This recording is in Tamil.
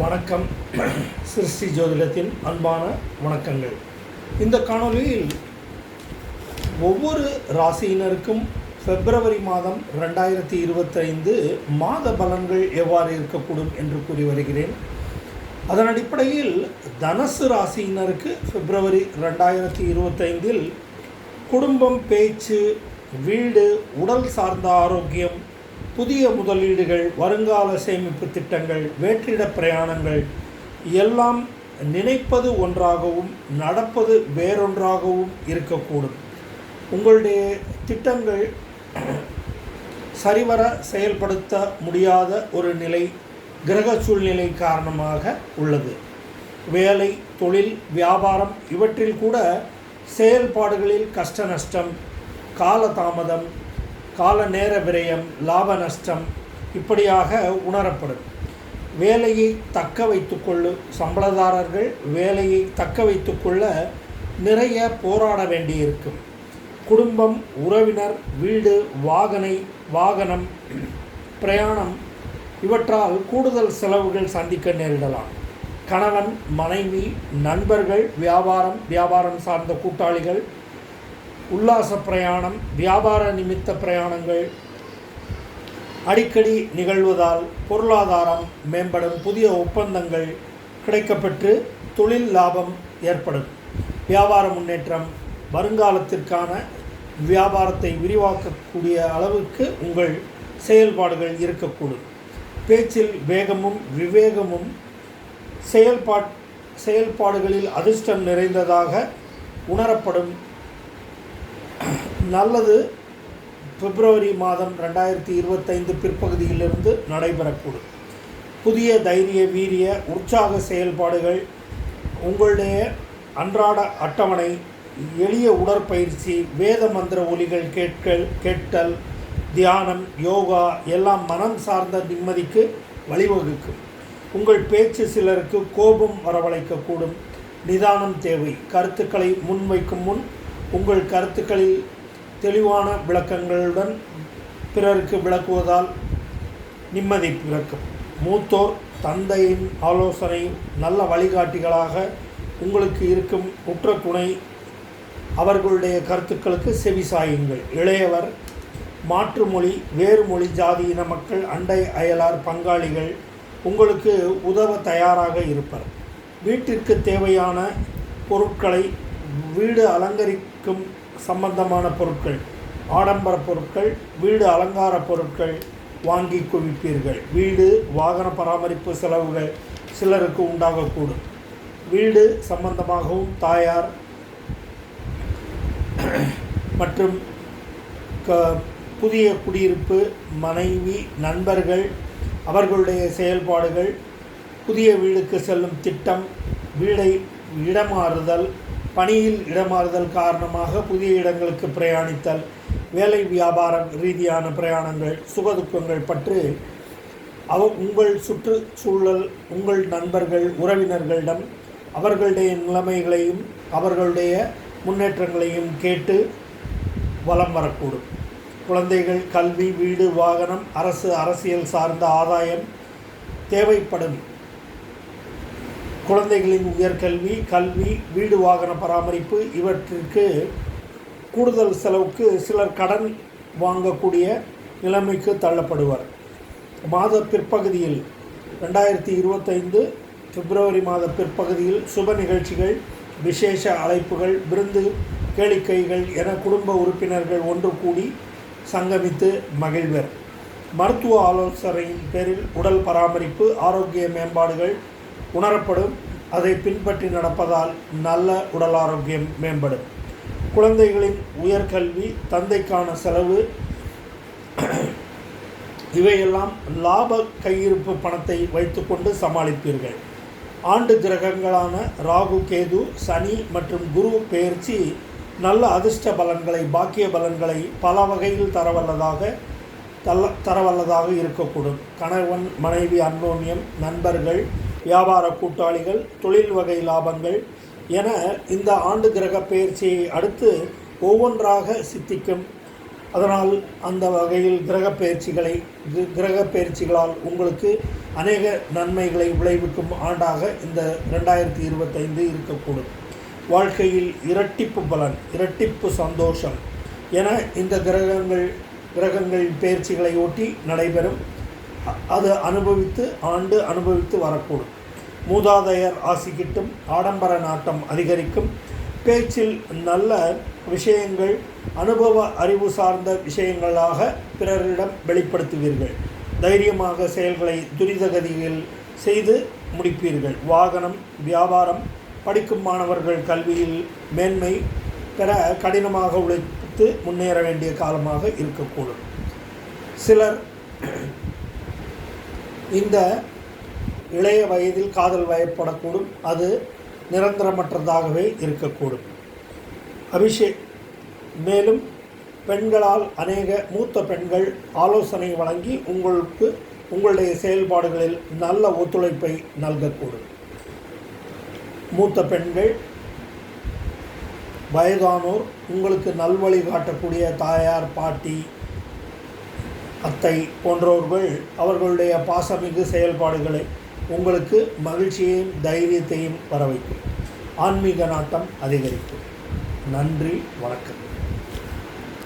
வணக்கம். சிருஷ்டி ஜோதிடத்தின் அன்பான வணக்கங்கள். இந்த காணொளியில் ஒவ்வொரு ராசியினருக்கும் பிப்ரவரி மாதம் ரெண்டாயிரத்தி இருபத்தைந்து மாத பலன்கள் எவ்வாறு இருக்கக்கூடும் என்று கூறி வருகிறேன். அதன் அடிப்படையில் தனசு ராசியினருக்கு பிப்ரவரி ரெண்டாயிரத்தி இருபத்தைந்தில் குடும்பம் பேச்சு வீடு உடல் சார்ந்த ஆரோக்கியம் புதிய முதலீடுகள் வருங்கால சேமிப்பு திட்டங்கள் வேற்றிட பிரயாணங்கள் எல்லாம் நினைப்பது ஒன்றாகவும் நடப்பது வேறொன்றாகவும் இருக்கக்கூடும். உங்களுடைய திட்டங்கள் சரிவர செயல்படுத்த முடியாத ஒரு நிலை கிரக சூழ்நிலை காரணமாக உள்ளது. வேலை தொழில் வியாபாரம் இவற்றில் கூட செயல்பாடுகளில் கஷ்ட நஷ்டம் காலதாமதம் கால நேர விரயம் லாப நஷ்டம் இப்படியாக உணரப்படும். வேலையை தக்க வைத்துக்கொள்ளு சம்பளதாரர்கள் வேலையை தக்க வைத்துக்கொள்ள நிறைய போராட வேண்டியிருக்கும். குடும்பம் உறவினர் வீடு வாகனை வாகனம் பிரயாணம் இவற்றால் கூடுதல் செலவுகள் சந்திக்க நேரிடலாம். கணவன் மனைவி நண்பர்கள் வியாபாரம் வியாபாரம் சார்ந்த கூட்டாளிகள் உல்லாச பிரயாணம் வியாபார நிமித்த பிரயாணங்கள் அடிக்கடி நிகழ்வதால் பொருளாதாரம் மேம்படும் புதிய ஒப்பந்தங்கள் கிடைக்கப்பெற்று தொழில் லாபம் ஏற்படும். வியாபார முன்னேற்றம் வருங்காலத்திற்கான வியாபாரத்தை விரிவாக்கக்கூடிய அளவுக்கு உங்கள் செயல்பாடுகள் இருக்கக்கூடும். பேச்சில் வேகமும் விவேகமும் செயல்பாட் செயல்பாடுகளில் அதிர்ஷ்டம் நிறைந்ததாக உணரப்படும் நல்லது. பிப்ரவரி மாதம் ரெண்டாயிரத்தி இருபத்தைந்து பிற்பகுதியிலிருந்து நடைபெறக்கூடும். புதிய தைரிய வீரிய உற்சாக செயல்பாடுகள் உங்களுடைய அன்றாட அட்டவணை எளிய உடற்பயிற்சி வேத மந்திர ஒலிகள் கேட்கல் கேட்டல் தியானம் யோகா எல்லாம் மனம் சார்ந்த நிம்மதிக்கு வழிவகுக்கும். உங்கள் பேச்சு சிலருக்கு கோபம் வரவழைக்கக்கூடும். நிதானம் தேவை. கருத்துக்களை முன்வைக்கும் முன் உங்கள் கருத்துக்களில் தெளிவான விளக்கங்களுடன் பிறருக்கு விளக்குவதால் நிம்மதி பிறக்கும். மூத்தோர் தந்தையின் ஆலோசனை நல்ல வழிகாட்டிகளாக உங்களுக்கு இருக்கும் உற்ற துணை அவர்களுடைய கருத்துக்களுக்கு செவிசாயுங்கள் இளையவர் மாற்று மொழி வேறு மொழி ஜாதி இன மக்கள் அண்டை அயலார் பங்காளிகள் உங்களுக்கு உதவ தயாராக இருப்பர். வீட்டிற்கு தேவையான பொருட்களை வீடு அலங்கரிக்கும் சம்பந்தமான பொருட்கள் ஆடம்பர பொருட்கள் வீடு அலங்கார பொருட்கள் வாங்கி குவிப்பீர்கள். வீடு வாகன பராமரிப்பு செலவுகள் சிலருக்கு உண்டாகக்கூடும். வீடு சம்பந்தமாகவும் தாயார் மற்றும் க புதிய குடியிருப்பு மனைவி நண்பர்கள் அவர்களுடைய செயல்பாடுகள் புதிய வீடுக்கு செல்லும் திட்டம் வீடை இடமாறுதல் பணியில் இடமாறுதல் காரணமாக புதிய இடங்களுக்கு பிரயாணித்தல் வேலை வியாபாரம் ரீதியான பிரயாணங்கள் சுகதுக்கங்கள் பற்றி அவ உங்கள் சுற்றுச்சூழல் உங்கள் நண்பர்கள் உறவினர்களிடம் அவர்களுடைய நிலைமைகளையும் அவர்களுடைய முன்னேற்றங்களையும் கேட்டு வலம் வரக்கூடும். குழந்தைகள் கல்வி வீடு வாகனம் அரசு அரசியல் சார்ந்த ஆதாயம் தேவைப்படும். குழந்தைகளின் உயர்கல்வி கல்வி வீடு வாகன பராமரிப்பு இவற்றிற்கு கூடுதல் செலவுக்கு சிலர் கடன் வாங்கக்கூடிய நிலைமைக்கு தள்ளப்படுவர். மாத பிற்பகுதியில் ரெண்டாயிரத்தி இருபத்தைந்து பிப்ரவரி மாத பிற்பகுதியில் சுப நிகழ்ச்சிகள் விசேஷ அழைப்புகள் விருந்து கேளிக்கைகள் என குடும்ப உறுப்பினர்கள் ஒன்று கூடி சங்கமித்து மகிழ்வர். மருத்துவ ஆலோசனையின் பேரில் உடல் பராமரிப்பு ஆரோக்கிய மேம்பாடுகள் உணரப்படும். அதை பின்பற்றி நடப்பதால் நல்ல உடல் ஆரோக்கியம் மேம்படும். குழந்தைகளின் உயர்கல்வி தந்தைக்கான செலவு இவையெல்லாம் லாப கையிருப்பு பணத்தை வைத்துக்கொண்டு சமாளிப்பீர்கள். ஆண்டு கிரகங்களான ராகு கேது சனி மற்றும் குரு பெயர்ச்சி நல்ல அதிர்ஷ்ட பலன்களை பாக்கிய பலன்களை பல வகையில் தரவல்லதாக தள்ள தரவல்லதாக இருக்கக்கூடும். கணவன் மனைவி அன்னோன்யம் நண்பர்கள் வியாபார கூட்டாளிகள் தொழில் வகை லாபங்கள் என இந்த ஆண்டு கிரக பெயர்ச்சியை அடுத்து ஒவ்வொன்றாக சித்திக்கும். அதனால் அந்த வகையில் கிரக பயிற்சிகளை கிரக பயிற்சிகளால் உங்களுக்கு அநேக நன்மைகளை விளைவிக்கும் ஆண்டாக இந்த ரெண்டாயிரத்தி இருபத்தைந்து இருக்கக்கூடும். வாழ்க்கையில் இரட்டிப்பு பலன் இரட்டிப்பு சந்தோஷம் என இந்த கிரகங்கள் கிரகங்கள் பயிற்சிகளை ஒட்டி நடைபெறும். அது அனுபவித்து ஆண்டு அனுபவித்து வரக்கூடும். மூதாதையர் ஆசி கிட்டும் ஆடம்பர நாட்டம் அதிகரிக்கும். பேச்சில் நல்ல விஷயங்கள் அனுபவ அறிவு சார்ந்த விஷயங்களாக பிறரிடம் வெளிப்படுத்துவீர்கள். தைரியமாக செயல்களை துரிதகதியில் செய்து முடிப்பீர்கள். வாகனம் வியாபாரம் படிக்கும் மாணவர்கள் கல்வியில் மேன்மை பெற கடினமாக உழைத்து முன்னேற வேண்டிய காலமாக இருக்கக்கூடும். சிலர் இந்த இளைய வயதில் காதல் வயப்படக்கூடும். அது நிரந்தரமற்றதாகவே இருக்கக்கூடும். அபிஷேக் மேலும் பெண்களால் அநேக மூத்த பெண்கள் ஆலோசனை வழங்கி உங்களுக்கு உங்களுடைய செயல்பாடுகளில் நல்ல ஒத்துழைப்பை நல்கக்கூடும். மூத்த பெண்கள் வயதானோர் உங்களுக்கு நல்வழி காட்டக்கூடிய தாயார் பாட்டி அத்தை போன்றவர்கள் அவர்களுடைய பாசமிகு செயல்பாடுகளை உங்களுக்கு மகிழ்ச்சியையும் தைரியத்தையும் வர வைக்கும் ஆன்மீக நாட்டம் அதிகரிக்கும். நன்றி வணக்கம்.